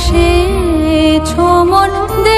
মিশে ছোমন দেহের